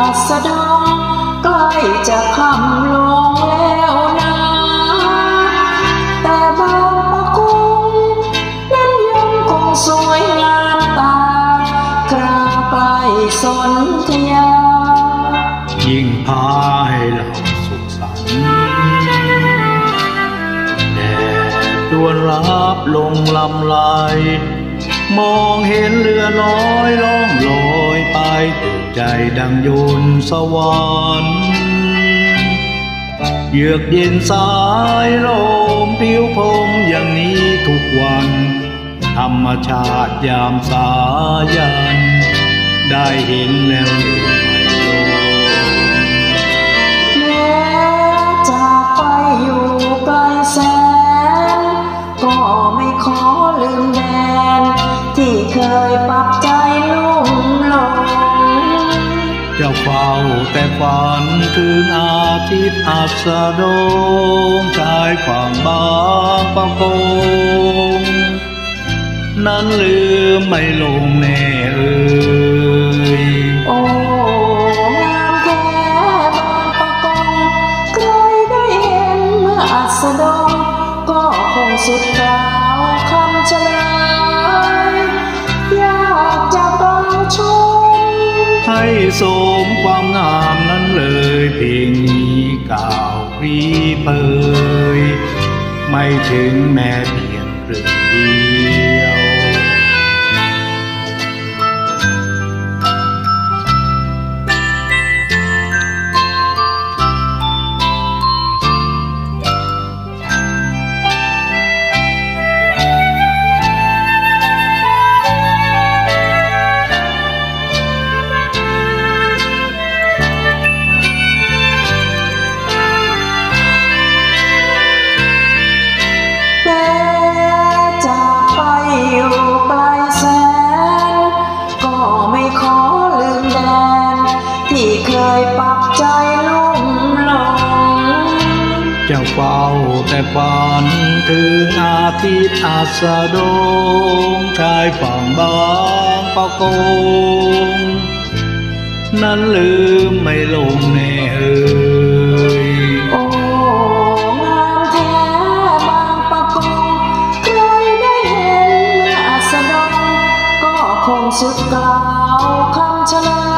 อัสดงใกล้จะคลำลงแล้วนะ แต่บางปะกุงนั้นยังคงสวยงามตากราใกล้สนธยา ยิ่งพาให้เราสุขสันต์แดดดวนรับลงลำลายมองเห็นเรือน้อยล่องลอยไปถึง ใจดังโยนสวรรค์เยือกเย็นสายลมผิวพรมอย่างนี้ทุกวัน ธรรมชาติยามสายัน ได้เห็นแล้ว แต่ฝันคืนอาทิตย์อัสดงชายฝั่งบางประกง นั้นลืมไม่ลงแน่เอ่ยโอ้งามแท้บางประกงใครได้เห็นเมื่ออัสดง ก็คงสุดกล่าวคำเฉลยอยากจะต้องชมให้สมความงามนั้นเลยเพล งนี้กล่าวพรีเปยไม่ถึงแม้เพียงครึ่งเดียว ปักใจลุ่มหลงจะเฝ้าแต่ฝันถึงอาทิตย์อัสดงชายฝั่งบางปะกง นั้นลืมไม่ลงแน่เอ่ยโอ้งามแท้บางปะกงใครได้เห็นเมื่ออัสดงก็คงสุดกล่าวคำเฉลย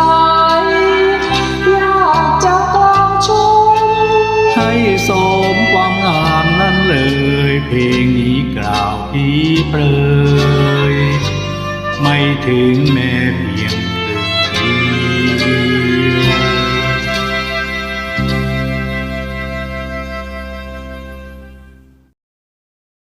สมความงามนั้นเลย เพลงนี้กล่าวทีเปรยไม่ถึงแม้เพียง